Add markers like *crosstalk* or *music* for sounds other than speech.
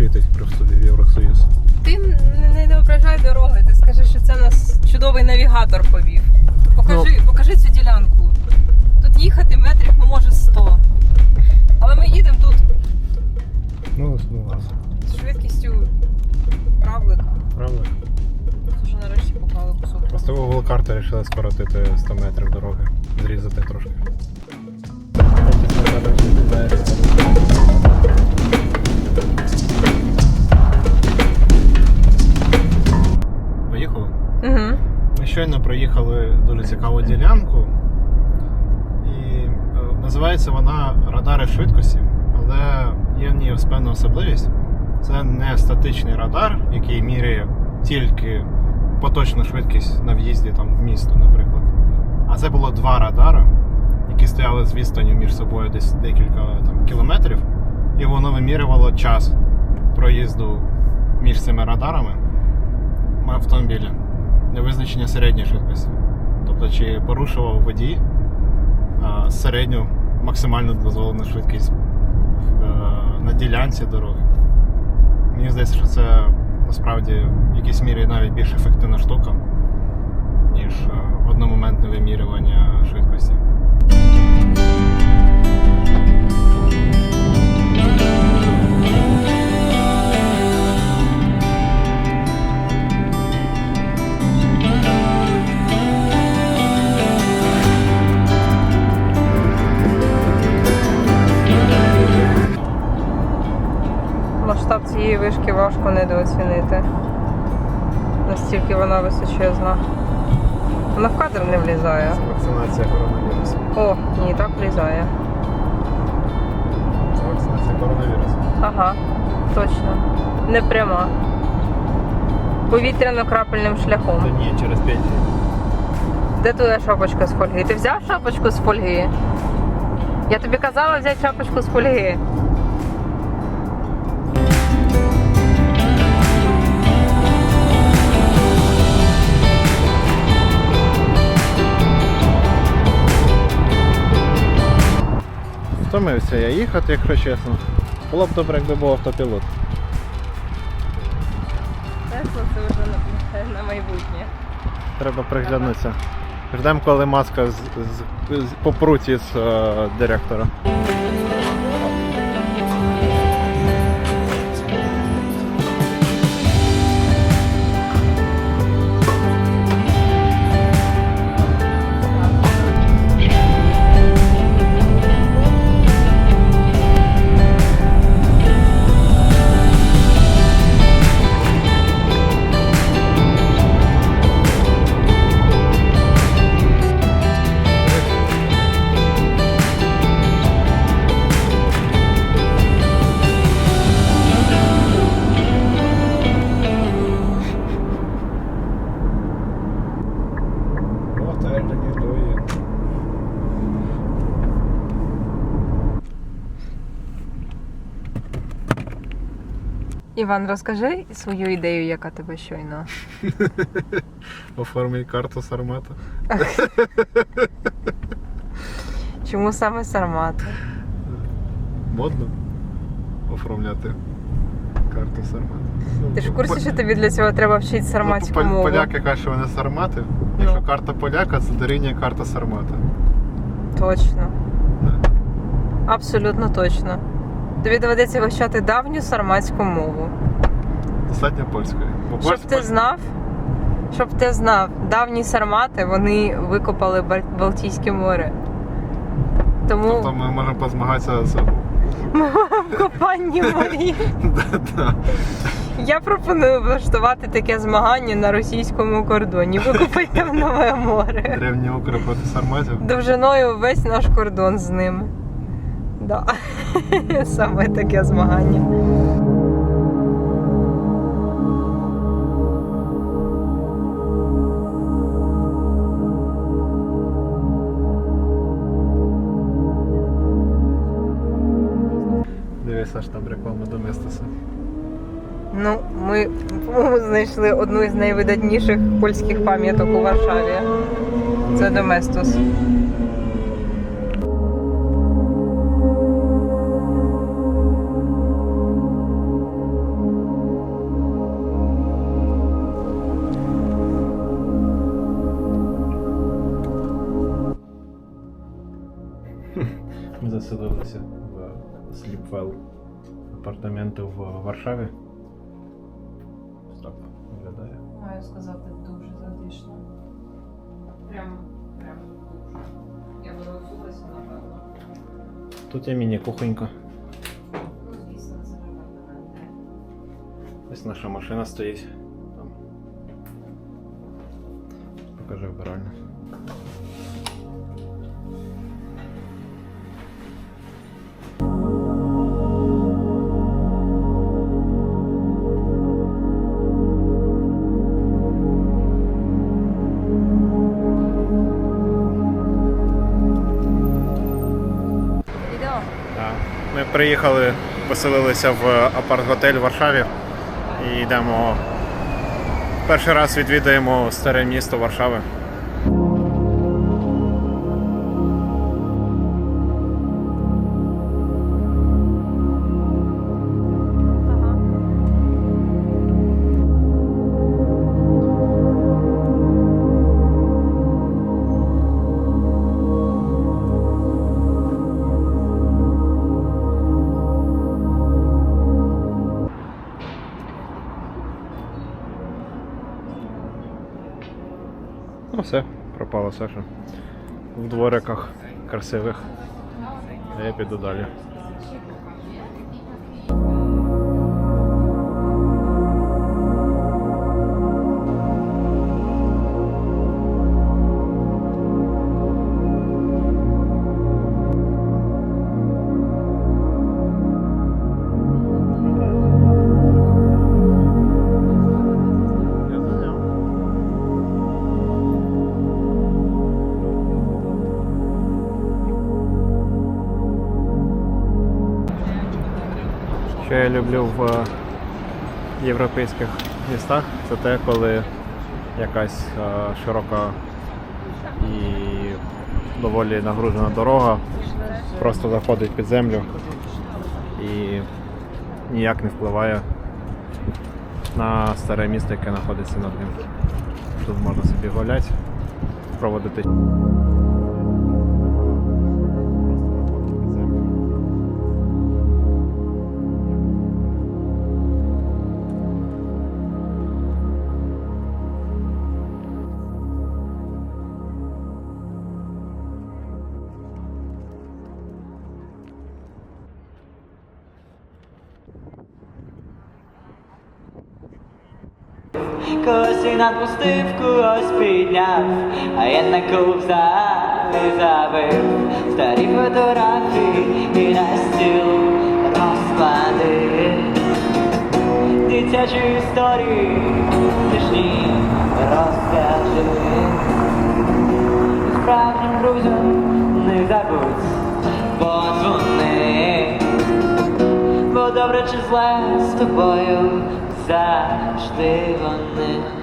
світить в Євросоюз. Ти не, не ображай дороги, ти скажи, що це нас чудовий навігатор повів. Покажи, Ну. покажи цю ділянку. Тут їхати метрів, ну може 100. Але ми їдемо тут Ну, ну ладно. з швидкістю равлика. Правда? Вже нарешті поклали кусок. Просто Google карти вирішили скоротити 100 метрів дороги. Зрізати трошки. Щойно проїхали дуже цікаву ділянку. І е, називається вона радари швидкості, але є в ній певна особливість. Це не статичний радар, який міряє тільки поточну швидкість на в'їзді там, в місто, наприклад. А це було два радари, які стояли з відстанню між собою десь декілька там, кілометрів, і воно вимірювало час проїзду між цими радарами автомобіля визначення середньої швидкості. Тобто, чи порушував водій середню максимально дозволену швидкість е, на ділянці дороги. Мені здається, що це насправді в якійсь мірі навіть більш ефективна штука, ніж е, одномоментне вимірювання швидкості. Вишки важко недооцінити. Настільки вона височезна. Вона в кадр не влізає. Це вакцинація коронавірусу. О, ні, так влізає. Це вакцинація коронавірусу. Ага, точно. Не пряма. Повітряно-крапельним шляхом. Та ні, через 5 днів. Де твоя шапочка з фольги? Ти взяв шапочку з фольги? Я тобі казала взяти шапочку з фольги. Втомився я їхати, якщо чесно. Було б добре, якби був автопілот. Тесла це вже на, *laughs* на майбутнє. Треба приглянутися. Ждемо, коли маска з, з, з, попруть із е, директора. Іван, розкажи свою ідею, яка тебе щойно. *laughs* Оформій карту Сармата. *laughs* Чому саме Сармат? Модно оформляти карту Сармата. Ти ж в курсі, що тобі для цього треба вчити сарматську Ну, мову? Поляки кажуть, що вони сармати. Якщо Ну. карта поляка, це дорівнює карта Сармата. Точно. Абсолютно точно. Тобі доведеться вивчати давню сарматську мову. Достатньо польської. Бо Щоб ти знав, щоб ти знав, давні сармати вони викопали Бал- Балтійське море. Тому Тобто ми можемо позмагатися з. в копанні морі. *laughs* Да-да. Я пропоную влаштувати таке змагання на російському кордоні. Викопайте в нове море. Древні укри проти сарматів. Довжиною весь наш кордон з ними. Да. *laughs* Саме таке змагання. Дивись, аж там реклама до Местеса. Ну, ми знайшли одну із найвидатніших польських пам'яток у Варшаві. Це Доместос. апартаменти в Варшаві. Ось Так виглядає. Маю сказати, дуже затишно. Прям, прям дуже. Я би розулася, напевно. Тут є міні-кухонька. Ну, звісно, це не апартаменти. Ось наша машина стоїть. Там. Покажи вбиральню. Ми приїхали, поселилися в апарт-готель в Варшаві і йдемо. Перший раз відвідаємо старе місто Варшави. Ну все, пропала Саша. В двориках красивих. А я піду далі. Що я люблю в європейських містах, це те, коли якась е, широка і доволі нагружена дорога просто заходить під землю і ніяк не впливає на старе місто, яке знаходиться над ним. Тут можна собі гуляти, проводити. Когось і надпустив, когось підняв, а я на ковза не забив старі фотографії і на стіл розклади дитячі історії, смішні розкажи. Справжнім друзям не забудь подзвони. Бо добре чи зле з тобою завжди вони.